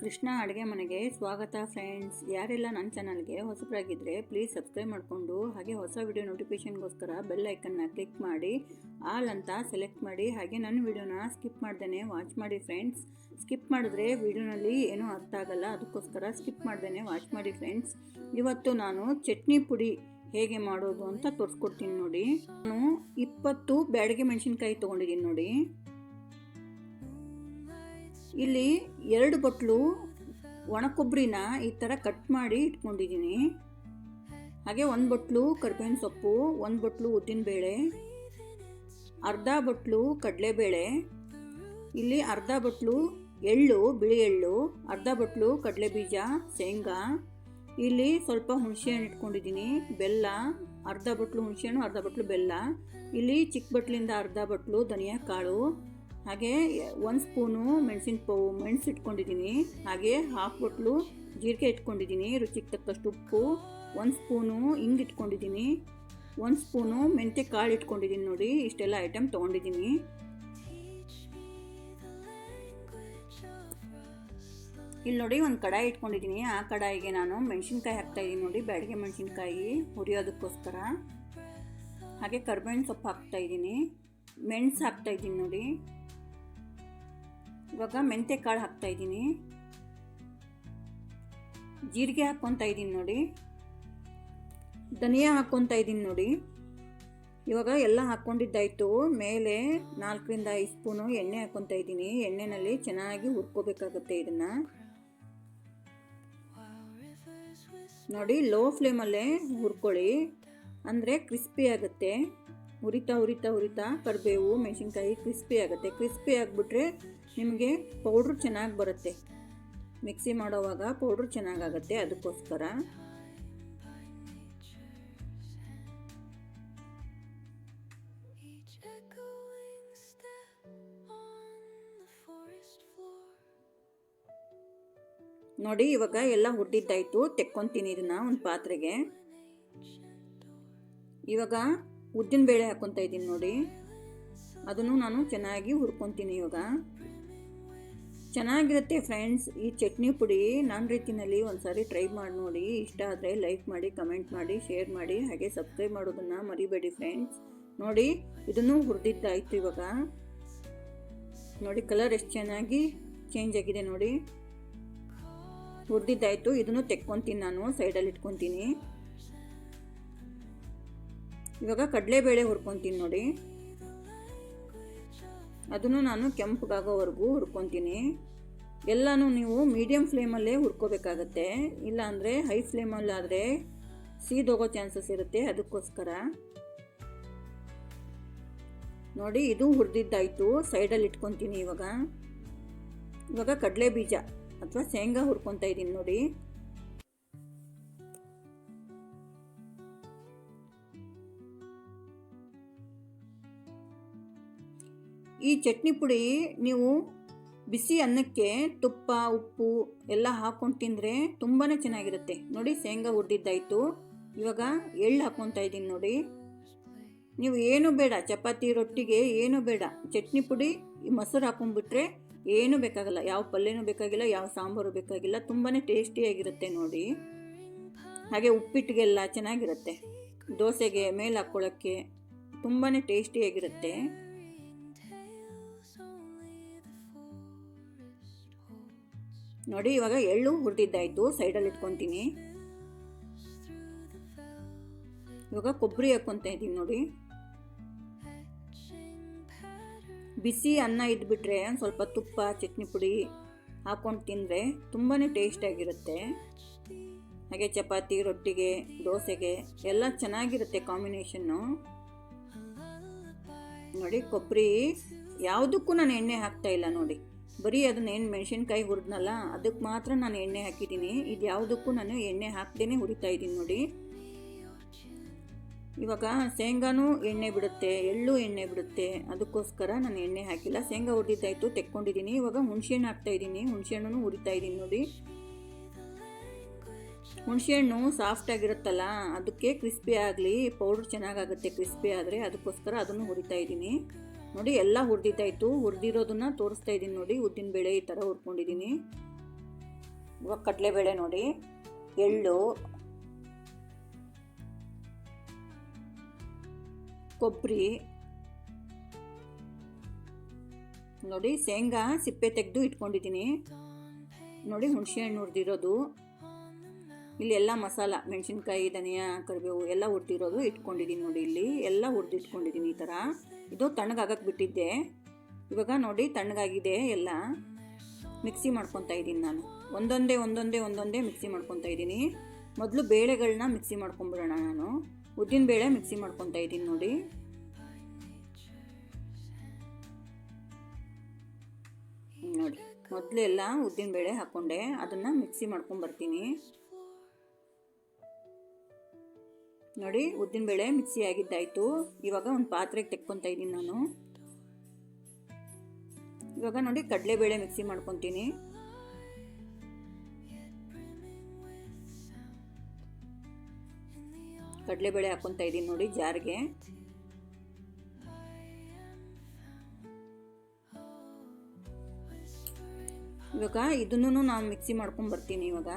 ಕೃಷ್ಣ ಅಡುಗೆ ಮನೆಗೆ ಸ್ವಾಗತ ಫ್ರೆಂಡ್ಸ್. ಯಾರೆಲ್ಲ ನನ್ನ ಚಾನಲ್ಗೆ ಹೊಸಬರಾಗಿದ್ದರೆ ಪ್ಲೀಸ್ ಸಬ್ಸ್ಕ್ರೈಬ್ ಮಾಡಿಕೊಂಡು ಹಾಗೆ ಹೊಸ ವಿಡಿಯೋ ನೋಟಿಫಿಕೇಷನ್ಗೋಸ್ಕರ ಬೆಲ್ ಐಕನ್ನ ಕ್ಲಿಕ್ ಮಾಡಿ, ಆಲ್ ಅಂತ ಸೆಲೆಕ್ಟ್ ಮಾಡಿ, ಹಾಗೆ ನನ್ನ ವಿಡಿಯೋನ ಸ್ಕಿಪ್ ಮಾಡ್ದೇ ವಾಚ್ ಮಾಡಿ ಫ್ರೆಂಡ್ಸ್. ಸ್ಕಿಪ್ ಮಾಡಿದ್ರೆ ವಿಡಿಯೋನಲ್ಲಿ ಏನೂ ಅರ್ಥ ಆಗಲ್ಲ, ಅದಕ್ಕೋಸ್ಕರ ಸ್ಕಿಪ್ ಮಾಡ್ದೇ ವಾಚ್ ಮಾಡಿ ಫ್ರೆಂಡ್ಸ್. ಇವತ್ತು ನಾನು ಚಟ್ನಿ ಪುಡಿ ಹೇಗೆ ಮಾಡೋದು ಅಂತ ತೋರಿಸ್ಕೊಡ್ತೀನಿ ನೋಡಿ. ನಾನು ಇಪ್ಪತ್ತು ಬ್ಯಾಡಗೆ ಮೆಣಸಿನ್ಕಾಯಿ ತೊಗೊಂಡಿದ್ದೀನಿ ನೋಡಿ. ಇಲ್ಲಿ ಎರಡು ಬಟ್ಲು ಒಣಕೊಬ್ಬರಿನ ಈ ಥರ ಕಟ್ ಮಾಡಿ ಇಟ್ಕೊಂಡಿದ್ದೀನಿ. ಹಾಗೆ ಒಂದು ಬಟ್ಲು ಕರ್ಬೇವಿನ ಸೊಪ್ಪು, ಒಂದು ಬಟ್ಲು ಉದ್ದಿನಬೇಳೆ ಅರ್ಧ ಬಟ್ಲು ಕಡಲೆಬೇಳೆ, ಇಲ್ಲಿ ಅರ್ಧ ಬಟ್ಲು ಎಳ್ಳು, ಬಿಳಿ ಎಳ್ಳು, ಅರ್ಧ ಬಟ್ಲು ಕಡಲೆ ಬೀಜ ಶೇಂಗಾ, ಇಲ್ಲಿ ಸ್ವಲ್ಪ ಹುಣಸೆಹಣ್ಣು ಇಟ್ಕೊಂಡಿದ್ದೀನಿ, ಬೆಲ್ಲ, ಅರ್ಧ ಬಟ್ಲು ಹುಣಸೆಹಣ್ಣು, ಅರ್ಧ ಬಟ್ಲು ಬೆಲ್ಲ, ಇಲ್ಲಿ ಚಿಕ್ಕ ಬಟ್ಲಿಂದ ಅರ್ಧ ಬಟ್ಲು ಧನಿಯಾ ಕಾಳು ಹಾಗೆ ಒಂದು ಸ್ಪೂನು ಮೆಣಸಿನ ಪೌ, ಮೆಣಸು ಇಟ್ಕೊಂಡಿದ್ದೀನಿ. ಹಾಗೆ ಹಾಫ್ ಬೊಟ್ಲು ಜೀರಿಗೆ ಇಟ್ಕೊಂಡಿದ್ದೀನಿ, ರುಚಿಗೆ ತಕ್ಕಷ್ಟು ಉಪ್ಪು. ಒಂದು ಸ್ಪೂನು ಹಿಂಗೆ ಇಟ್ಕೊಂಡಿದ್ದೀನಿ. ಒಂದು ಸ್ಪೂನು ಮೆಂತ್ಯ ಕಾಳು ಇಟ್ಕೊಂಡಿದ್ದೀನಿ ನೋಡಿ, ಇಷ್ಟೆಲ್ಲ ಐಟಮ್ ತೊಗೊಂಡಿದ್ದೀನಿ. ಇಲ್ಲಿ ನೋಡಿ ಒಂದು ಕಡಾಯಿ ಇಟ್ಕೊಂಡಿದ್ದೀನಿ. ಆ ಕಡಾಯಿಗೆ ನಾನು ಮೆಣಸಿನ್ಕಾಯಿ ಹಾಕ್ತಾಯಿದ್ದೀನಿ ನೋಡಿ, ಬ್ಯಾಡಿಗೆ ಮೆಣಸಿನ್ಕಾಯಿ ಹುರಿಯೋದಕ್ಕೋಸ್ಕರ. ಹಾಗೆ ಕರ್ಬೇವಿನ ಸೊಪ್ಪು ಹಾಕ್ತಾಯಿದ್ದೀನಿ ಮೆಣಸು ಹಾಕ್ತಾಯಿದ್ದೀನಿ ನೋಡಿ. ಇವಾಗ ಮೆಂತ್ಯ ಕಾಳು ಹಾಕ್ತಾ ಇದ್ದೀನಿ. ಜೀರಿಗೆ ಹಾಕ್ಕೊತಾ ಇದ್ದೀನಿ ನೋಡಿ. ಧನಿಯಾ ಹಾಕ್ಕೊತಾ ಇದ್ದೀನಿ ನೋಡಿ. ಇವಾಗ ಎಲ್ಲ ಹಾಕ್ಕೊಂಡಿದ್ದಾಯಿತು. ಮೇಲೆ ನಾಲ್ಕರಿಂದ ಐದು ಸ್ಪೂನು ಎಣ್ಣೆ ಹಾಕ್ಕೊತಾ ಇದ್ದೀನಿ. ಎಣ್ಣೆನಲ್ಲಿ ಚೆನ್ನಾಗಿ ಹುರ್ಕೋಬೇಕಾಗುತ್ತೆ ಇದನ್ನು. ನೋಡಿ ಲೋ ಫ್ಲೇಮಲ್ಲೇ ಹುರ್ಕೊಳ್ಳಿ. ಅಂದರೆ ಕ್ರಿಸ್ಪಿ ಆಗುತ್ತೆ. ಹುರಿತಾ ಉರಿತಾ ಉರಿತಾ ಕರಿಬೇವು, ಮೆಣಸಿನ್ಕಾಯಿ ಕ್ರಿಸ್ಪಿ ಆಗುತ್ತೆ. ಕ್ರಿಸ್ಪಿ ಆಗಿಬಿಟ್ರೆ ನಿಮಗೆ ಪೌಡ್ರ್ ಚೆನ್ನಾಗಿ ಬರುತ್ತೆ. ಮಿಕ್ಸಿ ಮಾಡೋವಾಗ ಪೌಡ್ರ್ ಚೆನ್ನಾಗಾಗತ್ತೆ ಅದಕ್ಕೋಸ್ಕರ. ನೋಡಿ ಇವಾಗ ಎಲ್ಲ ಹುರಿದಿದ್ದಾಯ್ತು. ತೆಕ್ಕೊಂತೀನಿ ಇದನ್ನ ಒಂದು ಪಾತ್ರೆಗೆ. ಇವಾಗ ಉದ್ದಿನ ಬೇಳೆ ಹಾಕ್ಕೊತಾ ಇದ್ದೀನಿ ನೋಡಿ. ಅದನ್ನು ನಾನು ಚೆನ್ನಾಗಿ ಹುರ್ಕೊತೀನಿ ಇವಾಗ. ಚೆನ್ನಾಗಿರುತ್ತೆ ಫ್ರೆಂಡ್ಸ್, ಈ ಚಟ್ನಿ ಪುಡಿ ನನ್ನ ರೀತಿಯಲ್ಲಿ ಒಂದು ಸಾರಿ ಟ್ರೈ ಮಾಡಿ ನೋಡಿ. ಇಷ್ಟ ಆದರೆ ಲೈಕ್ ಮಾಡಿ, ಕಮೆಂಟ್ ಮಾಡಿ, ಶೇರ್ ಮಾಡಿ, ಹಾಗೆ ಸಬ್ಸ್ಕ್ರೈಬ್ ಮಾಡೋದನ್ನು ಮರಿಬೇಡಿ ಫ್ರೆಂಡ್ಸ್. ನೋಡಿ, ಇದನ್ನು ಹುರಿದಿದ್ದಾಯಿತು ಇವಾಗ. ನೋಡಿ, ಕಲರ್ ಎಷ್ಟು ಚೆನ್ನಾಗಿ ಚೇಂಜ್ ಆಗಿದೆ ನೋಡಿ. ಹುರಿದಿದ್ದಾಯಿತು, ಇದನ್ನು ತೆಕ್ಕೊತೀನಿ ನಾನು ಸೈಡಲ್ಲಿ ಇಟ್ಕೊತೀನಿ. ಇವಾಗ ಕಡಲೆಬೇಳೆ ಹುರ್ಕೊತೀನಿ ನೋಡಿ. ಅದನ್ನು ನಾನು ಕೆಂಪಗಾಗೋವರೆಗೂ ಹುರ್ಕೊತೀನಿ. ಎಲ್ಲನೂ ನೀವು ಮೀಡಿಯಮ್ ಫ್ಲೇಮಲ್ಲೇ ಹುರ್ಕೋಬೇಕಾಗತ್ತೆ. ಇಲ್ಲಾಂದರೆ ಹೈ ಫ್ಲೇಮಲ್ಲಾದರೆ ಸೀದೋಗೋ ಚಾನ್ಸಸ್ ಇರುತ್ತೆ ಅದಕ್ಕೋಸ್ಕರ. ನೋಡಿ, ಇದು ಹುರಿದಿದ್ದಾಯಿತು. ಸೈಡಲ್ಲಿ ಇಟ್ಕೊತೀನಿ ಇವಾಗ. ಇವಾಗ ಕಡಲೆ ಬೀಜ ಅಥವಾ ಶೇಂಗಾ ಹುರ್ಕೊತಾ ಇದ್ದೀನಿ ನೋಡಿ. ಈ ಚಟ್ನಿ ಪುಡಿ ನೀವು ಬಿಸಿ ಅನ್ನಕ್ಕೆ ತುಪ್ಪ, ಉಪ್ಪು ಎಲ್ಲ ಹಾಕ್ಕೊಂಡು ತಿಂದರೆ ತುಂಬಾ ಚೆನ್ನಾಗಿರುತ್ತೆ. ನೋಡಿ, ಶೇಂಗಾ ಹುರಿದಿದ್ದಾಯಿತು. ಇವಾಗ ಎಳ್ಳು ಹಾಕ್ಕೊತಾ ಇದ್ದೀನಿ ನೋಡಿ. ನೀವು ಏನು ಬೇಡ, ಚಪಾತಿ ರೊಟ್ಟಿಗೆ ಏನು ಬೇಡ. ಚಟ್ನಿ ಪುಡಿ ಮೊಸರು ಹಾಕೊಂಡ್ಬಿಟ್ರೆ ಏನೂ ಬೇಕಾಗಲ್ಲ. ಯಾವ ಪಲ್ಯನೂ ಬೇಕಾಗಿಲ್ಲ, ಯಾವ ಸಾಂಬಾರು ಬೇಕಾಗಿಲ್ಲ. ತುಂಬಾ ಟೇಸ್ಟಿಯಾಗಿರುತ್ತೆ ನೋಡಿ. ಹಾಗೆ ಉಪ್ಪಿಟ್ಟಿಗೆಲ್ಲ ಚೆನ್ನಾಗಿರುತ್ತೆ. ದೋಸೆಗೆ ಮೇಲೆ ಹಾಕ್ಕೊಳ್ಳೋಕ್ಕೆ ತುಂಬಾ ಟೇಸ್ಟಿಯಾಗಿರುತ್ತೆ ನೋಡಿ, ಇವಾಗ ಎಳ್ಳು ಹುರಿದಿದ್ದಾಯಿತು, ಸೈಡಲ್ಲಿ ಇಟ್ಕೊತೀನಿ. ಇವಾಗ ಕೊಬ್ಬರಿ ಹಾಕೊತ ಇದ್ದೀನಿ ನೋಡಿ. ಬಿಸಿ ಅನ್ನ ಇದ್ಬಿಟ್ರೆ ಸ್ವಲ್ಪ ತುಪ್ಪ, ಚಟ್ನಿ ಪುಡಿ ಹಾಕೊಂಡು ತಿಂದರೆ ತುಂಬಾ ಟೇಸ್ಟಾಗಿರುತ್ತೆ ಹಾಗೆ ಚಪಾತಿ, ರೊಟ್ಟಿಗೆ, ದೋಸೆಗೆ ಎಲ್ಲ ಚೆನ್ನಾಗಿರುತ್ತೆ ಕಾಂಬಿನೇಷನ್ನು. ನೋಡಿ, ಕೊಬ್ಬರಿ ಯಾವುದಕ್ಕೂ ನಾನು ಎಣ್ಣೆ ಹಾಕ್ತಾ ಇಲ್ಲ ನೋಡಿ. ಬರೀ ಅದನ್ನ ಏನು ಮೆಣಸಿನ್ಕಾಯಿ ಹುರಿದ್ನಲ್ಲ ಅದಕ್ಕೆ ಮಾತ್ರ ನಾನು ಎಣ್ಣೆ ಹಾಕಿದ್ದೀನಿ. ಇದು ಯಾವುದಕ್ಕೂ ನಾನು ಎಣ್ಣೆ ಹಾಕ್ದೇ ಹುರಿತಾ ಇದ್ದೀನಿ ನೋಡಿ. ಇವಾಗ ಶೇಂಗಾನೂ ಎಣ್ಣೆ ಬಿಡುತ್ತೆ, ಎಳ್ಳು ಎಣ್ಣೆ ಬಿಡುತ್ತೆ. ಅದಕ್ಕೋಸ್ಕರ ನಾನು ಎಣ್ಣೆ ಹಾಕಿಲ್ಲ. ಶೇಂಗಾ ಹುರಿದಿದ್ದಾಯ್ತು ತೆಕ್ಕೊಂಡಿದ್ದೀನಿ. ಇವಾಗ ಹುಣಸೆಹಣ್ಣು ಹಾಕ್ತಾ ಇದ್ದೀನಿ. ಹುಣಸೆಹಣ್ಣು ಹುರಿತಾ ಇದ್ದೀನಿ ನೋಡಿ. ಹುಣಸೆಹಣ್ಣು ಸಾಫ್ಟ್ ಆಗಿರುತ್ತಲ್ಲ, ಅದಕ್ಕೆ ಕ್ರಿಸ್ಪಿ ಆಗಲಿ, ಪೌಡ್ರ್ ಚೆನ್ನಾಗಾಗುತ್ತೆ ಕ್ರಿಸ್ಪಿ ಆದರೆ ಅದಕ್ಕೋಸ್ಕರ ಅದನ್ನು ಹುರಿತಾ ಇದ್ದೀನಿ. ನೋಡಿ, ಎಲ್ಲ ಹುರಿದಿದ್ದಾಯಿತು ಹುರಿದಿರೋದನ್ನ ತೋರಿಸ್ತಾ ಇದ್ದೀನಿ ನೋಡಿ, ಉದ್ದಿನ ಬೇಳೆ ಈ ಥರ ಹುರ್ಕೊಂಡಿದ್ದೀನಿ. ಇವಾಗ ಕಡಲೆಬೇಳೆ ನೋಡಿ, ಎಳ್ಳು, ಕೊಬ್ಬರಿ, ನೋಡಿ, ಶೇಂಗಾ ಸಿಪ್ಪೆ ತೆಗೆದು ಇಟ್ಕೊಂಡಿದ್ದೀನಿ. ನೋಡಿ, ಹುಣಸೆ ಹಣ್ಣು ಹುರಿದಿರೋದು. ಇಲ್ಲಿ ಎಲ್ಲ ಮಸಾಲ, ಮೆಣಸಿನ್ಕಾಯಿ, ಧನಿಯಾ, ಕರಿಬೇವು ಎಲ್ಲ ಹುರಿದಿರೋದು ಇಟ್ಕೊಂಡಿದ್ದೀನಿ ನೋಡಿ ಇಲ್ಲಿ. ಎಲ್ಲ ಹುರಿದಿಟ್ಕೊಂಡಿದ್ದೀನಿ ಈ ಥರ. ಇದು ತಣ್ಣಗಾಗಕ್ಕೆ ಬಿಟ್ಟಿದ್ದೆ. ಇವಾಗ ನೋಡಿ ತಣ್ಣಗಾಗಿದೆ ಎಲ್ಲ. ಮಿಕ್ಸಿ ಮಾಡ್ಕೊತಾ ಇದ್ದೀನಿ ನಾನು. ಒಂದೊಂದೇ ಒಂದೊಂದೇ ಒಂದೊಂದೇ ಮಿಕ್ಸಿ ಮಾಡ್ಕೊತಾ ಇದ್ದೀನಿ. ಮೊದಲು ಬೇಳೆಗಳನ್ನ ಮಿಕ್ಸಿ ಮಾಡ್ಕೊಂಬಿಡೋಣ ನಾನು. ಉದ್ದಿನ ಬೇಳೆ ಮಿಕ್ಸಿ ಮಾಡ್ಕೊತಾ ಇದ್ದೀನಿ ನೋಡಿ. ನೋಡಿ, ಮೊದಲೆಲ್ಲ ಉದ್ದಿನ ಬೇಳೆ ಹಾಕ್ಕೊಂಡೆ ಅದನ್ನು ಮಿಕ್ಸಿ ಮಾಡ್ಕೊಂಬರ್ತೀನಿ. ನೋಡಿ, ಉದ್ದಿನ ಬೇಳೆ ಮಿಕ್ಸಿ ಆಗಿದ್ದಾಯಿತು. ಇವಾಗ ಒಂದು ಪಾತ್ರೆಗೆ ತೆಕ್ಕೊತಾ ಇದ್ದೀನಿ ನಾನು. ಇವಾಗ ನೋಡಿ, ಕಡಲೆಬೇಳೆ ಮಿಕ್ಸಿ ಮಾಡ್ಕೊತೀನಿ. ಕಡಲೆಬೇಳೆ ಹಾಕ್ಕೊತಾ ಇದ್ದೀನಿ ನೋಡಿ, ಜಾರ್ಗೆ. ಇವಾಗ ಇದನ್ನು ನಾನು ಮಿಕ್ಸಿ ಮಾಡ್ಕೊಂಡು ಬರ್ತೀನಿ ಇವಾಗ.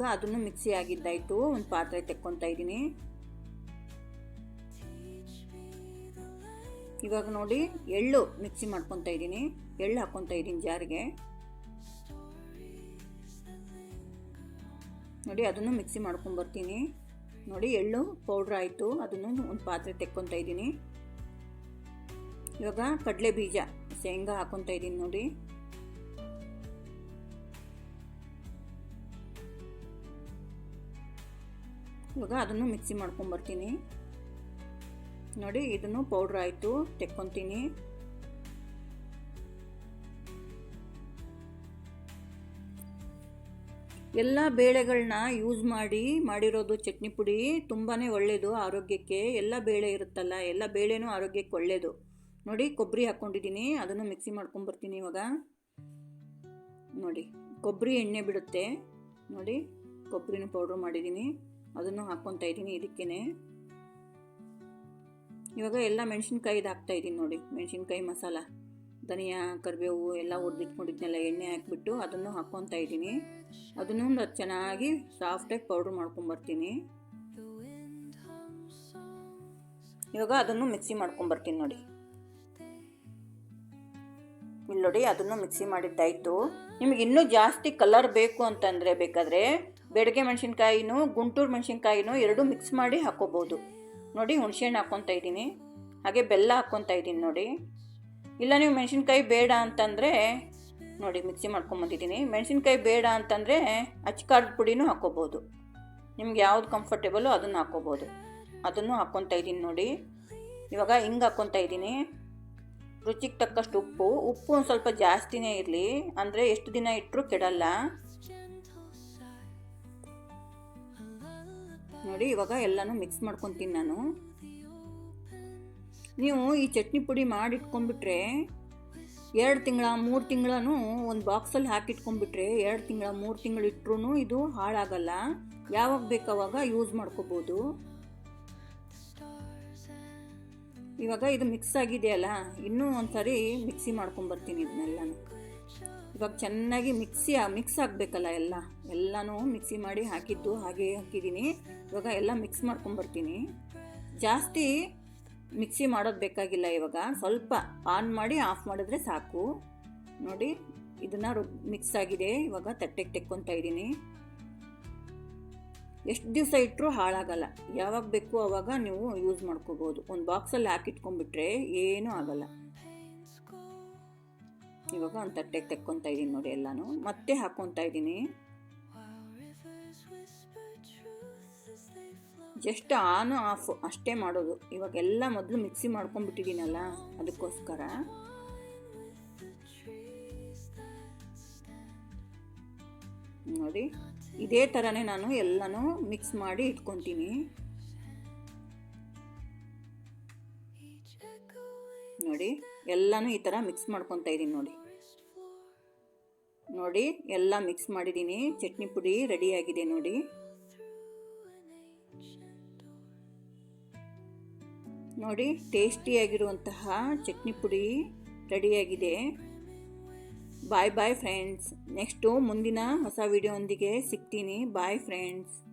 ಇವಾಗ ಅದನ್ನು ಮಿಕ್ಸಿ ಆಗಿದ್ದಾಯಿತು. ಒಂದು ಪಾತ್ರೆ ತೆಕ್ಕೊತಾ ಇದ್ದೀನಿ. ಇವಾಗ ನೋಡಿ, ಎಳ್ಳು ಮಿಕ್ಸಿ ಮಾಡ್ಕೊತಾ ಇದ್ದೀನಿ. ಎಳ್ಳು ಹಾಕ್ಕೊತಾ ಇದ್ದೀನಿ ಜಾರಿಗೆ. ನೋಡಿ, ಅದನ್ನು ಮಿಕ್ಸಿ ಮಾಡ್ಕೊಂಬರ್ತೀನಿ ನೋಡಿ, ಎಳ್ಳು ಪೌಡ್ರ್ ಆಯಿತು. ಅದನ್ನು ಒಂದು ಪಾತ್ರೆ ತೆಕ್ಕೊತಾ ಇದ್ದೀನಿ. ಇವಾಗ ಕಡಲೆ ಬೀಜ ಶೇಂಗಾ ಹಾಕ್ಕೊತಾ ಇದ್ದೀನಿ ನೋಡಿ. ಇವಾಗ ಅದನ್ನು ಮಿಕ್ಸಿ ಮಾಡ್ಕೊಂಬರ್ತೀನಿ ನೋಡಿ, ಇದನ್ನು ಪೌಡ್ರ್ ಆಯಿತು, ತೆಕ್ಕೊತೀನಿ. ಎಲ್ಲ ಬೇಳೆಗಳನ್ನ ಯೂಸ್ ಮಾಡಿ, ಮಾಡಿರೋದು ಚಟ್ನಿ ಪುಡಿ ತುಂಬಾ ಒಳ್ಳೆಯದು ಆರೋಗ್ಯಕ್ಕೆ. ಎಲ್ಲ ಬೇಳೆ ಇರುತ್ತಲ್ಲ, ಎಲ್ಲ ಬೇಳೆನೂ ಆರೋಗ್ಯಕ್ಕೆ ಒಳ್ಳೆಯದು ನೋಡಿ, ಕೊಬ್ಬರಿ ಹಾಕ್ಕೊಂಡಿದ್ದೀನಿ ಅದನ್ನು ಮಿಕ್ಸಿ ಮಾಡ್ಕೊಂಬರ್ತೀನಿ ಇವಾಗ. ನೋಡಿ, ಕೊಬ್ಬರಿ ಎಣ್ಣೆ ಬಿಡುತ್ತೆ. ನೋಡಿ, ಕೊಬ್ಬರಿನ ಪೌಡ್ರ್ ಮಾಡಿದ್ದೀನಿ. ಅದನ್ನು ಹಾಕ್ಕೊತಾ ಇದ್ದೀನಿ ಇದಕ್ಕೇ ಇವಾಗ ಎಲ್ಲ ಮೆಣಸಿನ್ಕಾಯಿದು ಹಾಕ್ತಾ ಇದ್ದೀನಿ ನೋಡಿ, ಮೆಣಸಿನ್ಕಾಯಿ ಮಸಾಲ, ಧನಿಯಾ, ಕರಿಬೇವು ಎಲ್ಲ ಹುರಿದಿಟ್ಕೊಂಡಿದ್ನೆಲ್ಲ ಎಣ್ಣೆ ಹಾಕ್ಬಿಟ್ಟು ಅದನ್ನು ಹಾಕ್ಕೊತಾ ಇದ್ದೀನಿ. ಅದನ್ನು ಚೆನ್ನಾಗಿ ಸಾಫ್ಟಾಗಿ ಪೌಡ್ರ್ ಮಾಡ್ಕೊಂಬರ್ತೀನಿ. ಇವಾಗ ಅದನ್ನು ಮಿಕ್ಸಿ ಮಾಡ್ಕೊಂಬರ್ತೀನಿ ನೋಡಿ. ಇಲ್ಲಿ ನೋಡಿ ಅದನ್ನು ಮಿಕ್ಸಿ ಮಾಡಿದ್ದಾಯಿತು. ನಿಮಗೆ ಇನ್ನೂ ಜಾಸ್ತಿ ಕಲರ್ ಬೇಕು ಅಂತಂದರೆ ಬೇಕಾದರೆ ಬೆಳಗ್ಗೆ ಮೆಣಸಿನ್ಕಾಯಿನೂ, ಗುಂಟೂರು ಮೆಣಸಿನ್ಕಾಯಿನೂ ಎರಡೂ ಮಿಕ್ಸ್ ಮಾಡಿ ಹಾಕ್ಕೋಬೋದು. ನೋಡಿ, ಹುಣಸೆಹಣ್ಣು ಹಾಕ್ಕೊತಾ ಇದ್ದೀನಿ. ಹಾಗೆ ಬೆಲ್ಲ ಹಾಕ್ಕೊತಾ ಇದ್ದೀನಿ ನೋಡಿ. ಇಲ್ಲ, ನೀವು ಮೆಣಸಿನ್ಕಾಯಿ ಬೇಡ ಅಂತಂದರೆ, ನೋಡಿ ಮಿಕ್ಸಿ ಮಾಡ್ಕೊಂಬಂದಿದ್ದೀನಿ ಮೆಣಸಿನ್ಕಾಯಿ ಬೇಡ ಅಂತಂದರೆ ಅಚ್ಕಾರದ ಪುಡಿನೂ ಹಾಕ್ಕೋಬೋದು. ನಿಮ್ಗೆ ಯಾವ್ದು ಕಂಫರ್ಟೇಬಲು ಅದನ್ನು ಹಾಕ್ಕೋಬೋದು. ಅದನ್ನು ಹಾಕ್ಕೊತಾ ಇದ್ದೀನಿ ನೋಡಿ. ಇವಾಗ ಹಿಂಗೆ ಹಾಕ್ಕೊತಾ ಇದ್ದೀನಿ. ರುಚಿಗೆ ತಕ್ಕಷ್ಟು ಉಪ್ಪು. ಉಪ್ಪು ಒಂದು ಸ್ವಲ್ಪ ಜಾಸ್ತಿನೇ ಇರಲಿ. ಅಂದರೆ ಎಷ್ಟು ದಿನ ಇಟ್ಟರೂ ಕೆಡಲ್ಲ. ನೋಡಿ, ಇವಾಗ ಎಲ್ಲನೂ ಮಿಕ್ಸ್ ಮಾಡ್ಕೊತೀನಿ ನಾನು. ನೀವು ಈ ಚಟ್ನಿ ಪುಡಿ ಮಾಡಿಟ್ಕೊಂಡ್ಬಿಟ್ರೆ ಎರಡು ತಿಂಗಳ, ಮೂರು ತಿಂಗಳೂ ಒಂದು ಬಾಕ್ಸಲ್ಲಿ ಹಾಕಿಟ್ಕೊಂಡ್ಬಿಟ್ರೆ ಎರಡು ತಿಂಗಳ, ಮೂರು ತಿಂಗಳು ಇಟ್ಟರು ಇದು ಹಾಳಾಗಲ್ಲ. ಯಾವಾಗ ಬೇಕಾವಾಗ ಯೂಸ್ ಮಾಡ್ಕೋಬೋದು. ಇವಾಗ ಇದು ಮಿಕ್ಸ್ ಆಗಿದೆಯಲ್ಲ, ಇನ್ನೂ ಒಂದು ಸಾರಿ ಮಿಕ್ಸಿ ಮಾಡ್ಕೊಂಬರ್ತೀನಿ ಇದನ್ನೆಲ್ಲ ಇವಾಗ ಚೆನ್ನಾಗಿ ಮಿಕ್ಸಿ ಮಿಕ್ಸ್ ಆಗಬೇಕಲ್ಲ ಎಲ್ಲ. ಎಲ್ಲನೂ ಮಿಕ್ಸಿ ಮಾಡಿ ಹಾಕಿದ್ದು ಹಾಗೆ ಹಾಕಿದ್ದೀನಿ. ಇವಾಗ ಎಲ್ಲ ಮಿಕ್ಸ್ ಮಾಡ್ಕೊಂಬರ್ತೀನಿ ಜಾಸ್ತಿ ಮಿಕ್ಸಿ ಮಾಡೋದು ಬೇಕಾಗಿಲ್ಲ ಇವಾಗ. ಸ್ವಲ್ಪ ಆನ್ ಮಾಡಿ ಆಫ್ ಮಾಡಿದ್ರೆ ಸಾಕು. ನೋಡಿ, ಇದನ್ನು ರುಬ್ ಮಿಕ್ಸ್ ಆಗಿದೆ. ಇವಾಗ ತಟ್ಟೆಗೆ ತೆಕ್ಕೊತಾ ಇದ್ದೀನಿ. ಎಷ್ಟು ದಿವಸ ಇಟ್ಟರೂ ಹಾಳಾಗಲ್ಲ. ಯಾವಾಗ ಬೇಕು ಆವಾಗ ನೀವು ಯೂಸ್ ಮಾಡ್ಕೋಬೋದು. ಒಂದು ಬಾಕ್ಸಲ್ಲಿ ಹಾಕಿಟ್ಕೊಂಡ್ಬಿಟ್ರೆ ಏನೂ ಆಗಲ್ಲ. ಇವಾಗ ಒಂದು ತಟ್ಟೆಗೆ ತೆಕ್ಕೊತಾ ಇದ್ದೀನಿ ನೋಡಿ ಎಲ್ಲನೂ. ಮತ್ತೆ ಹಾಕ್ಕೊತಾ ಇದ್ದೀನಿ. ಜಸ್ಟ್ ಆನು ಆಫ್ ಅಷ್ಟೇ ಮಾಡೋದು. ಇವಾಗೆಲ್ಲ ಮೊದಲು ಮಿಕ್ಸಿ ಮಾಡ್ಕೊಂಡ್ಬಿಟ್ಟಿದ್ದೀನಲ್ಲ, ಅದಕ್ಕೋಸ್ಕರ. ನೋಡಿ, ಇದೇ ಥರನೇ ನಾನು ಎಲ್ಲನೂ ಮಿಕ್ಸ್ ಮಾಡಿ ಇಟ್ಕೊತೀನಿ. ನೋಡಿ, ಎಲ್ಲನೂ ಈ ಥರ ಮಿಕ್ಸ್ ಮಾಡ್ಕೊತಾ ಇದ್ದೀನಿ ನೋಡಿ. ನೋಡಿ, ಎಲ್ಲ ಮಿಕ್ಸ್ ಮಾಡಿದ್ದೀನಿ. ಚಟ್ನಿ ಪುಡಿ ರೆಡಿಯಾಗಿದೆ ನೋಡಿ. ನೋಡಿ, ಟೇಸ್ಟಿಯಾಗಿರುವಂತಹ ಚಟ್ನಿ ಪುಡಿ ರೆಡಿಯಾಗಿದೆ. ಬಾಯ್ ಬಾಯ್ ಫ್ರೆಂಡ್ಸ್ ನೆಕ್ಸ್ಟು ಮುಂದಿನ ಹೊಸ ವೀಡಿಯೋ ಒಂದಿಗೆ ಸಿಗ್ತೀನಿ. Bye friends